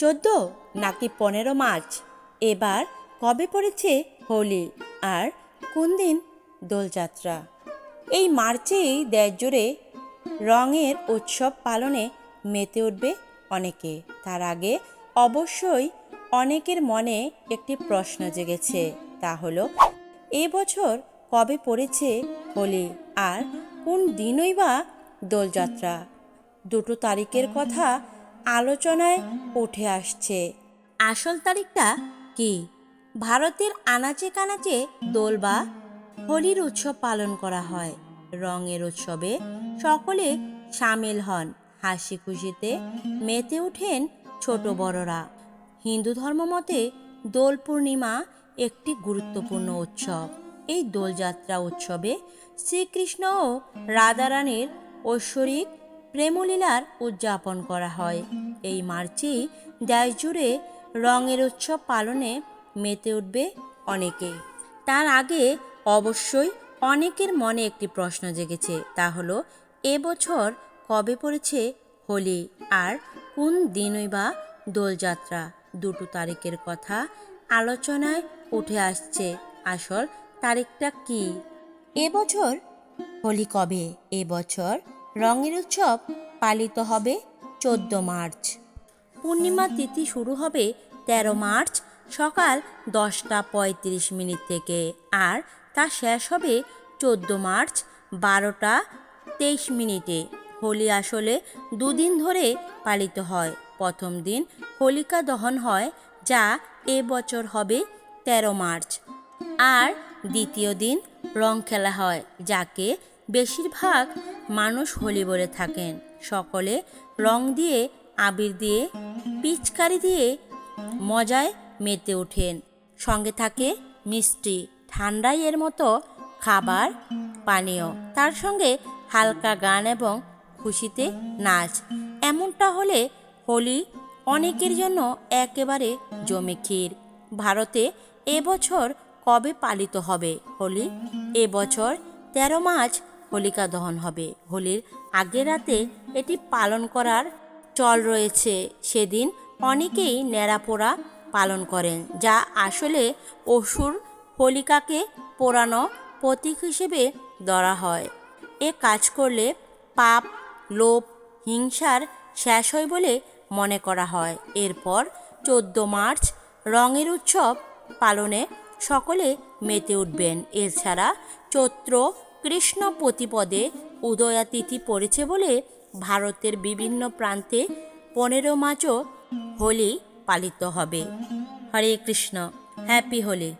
চোদ্দ নাকি পনেরো মার্চ? এবার কবে পড়েছে হোলি আর কোন দিন দোলযাত্রা? এই মার্চেই দেশ জুড়ে রঙের উৎসব পালনে মেতে উঠবে অনেকে। তার আগে অবশ্যই অনেকের মনে একটি প্রশ্ন জেগেছে, তা হলো এবছর কবে পড়েছে হোলি আর কোন দিনই বা দোলযাত্রা? দুটো তারিখের কথা আলোচনায় উঠে আসছে। আসল তারিখটা কি? ভারতের আনাচে কানাচে দোল বা হোলির উৎসব পালন করা হয়। রঙের উৎসবে সকলে সামিল হন। হাসি খুশিতে মেতে ওঠেন ছোট বড়রা। হিন্দু ধর্ম মতে দোল পূর্ণিমা একটি গুরুত্বপূর্ণ উৎসব। এই দোলযাত্রা উৎসবে শ্রীকৃষ্ণ ও রাধারানীর ঐশ্বরিক প্রেমলীলার উদযাপন করা হয়। এই মার্চেই দেশ জুড়ে রঙের উৎসব পালনে মেতে উঠবে অনেকে। তার আগে অবশ্যই অনেকের মনে একটি প্রশ্ন জেগেছে, তা হলো এবছর কবে পড়েছে হোলি আর কোন দিনই বা দোলযাত্রা? দুটো তারিখের কথা আলোচনায় উঠে আসছে। আসল তারিখটা কি? এবছর হোলি কবে? এবছর রঙের উৎসব পালিত হবে চোদ্দ মার্চ। পূর্ণিমা তিথি শুরু হবে তেরো মার্চ সকাল দশটা পঁয়ত্রিশ মিনিট থেকে আর তা শেষ হবে চোদ্দ মার্চ বারোটা তেইশ মিনিটে। হোলি আসলে দুদিন ধরে পালিত হয়। প্রথম দিন হোলিকা দহন হয় যা এবছর হবে তেরো মার্চ। আর দ্বিতীয় দিন রং খেলা হয় যাকে বেশিরভাগ মানুষ হোলি বলে থাকেন। সকলে রং দিয়ে, আবির দিয়ে, পিচকারি দিয়ে মজায় মেতে ওঠেন। সঙ্গে থাকে মিষ্টি ঠান্ডাই এর মতো খাবার, পানীয়। তার সঙ্গে হালকা গান এবং খুশিতে নাচ। এমনটা হলে হোলি অনেকের জন্য একেবারে জমে ক্ষীর। ভারতে এবছর কবে পালিত হবে হোলি? এবছর তেরো মার্চ হোলিকা দহন হবে। হোলির আগের রাতে এটি পালন করার চল রয়েছে। সেদিন অনেকেই ন্যাড়াপোড়া পালন করেন, যা আসলে অসুর হোলিকাকে পোড়ানো প্রতীক হিসেবে ধরা হয়। এ কাজ করলে পাপ, লোভ, হিংসার শেষ হয় বলে মনে করা হয়। এরপর চোদ্দ মার্চ রঙের উৎসব পালনে সকলে মেতে উঠবেন। এছাড়া চৈত্র কৃষ্ণ প্রতিপদে উদয়াতিথি পড়েছে বলে ভারতের বিভিন্ন প্রান্তে পনেরো মার্চও হোলি পালিত হবে। হরে কৃষ্ণ, হ্যাপি হোলি।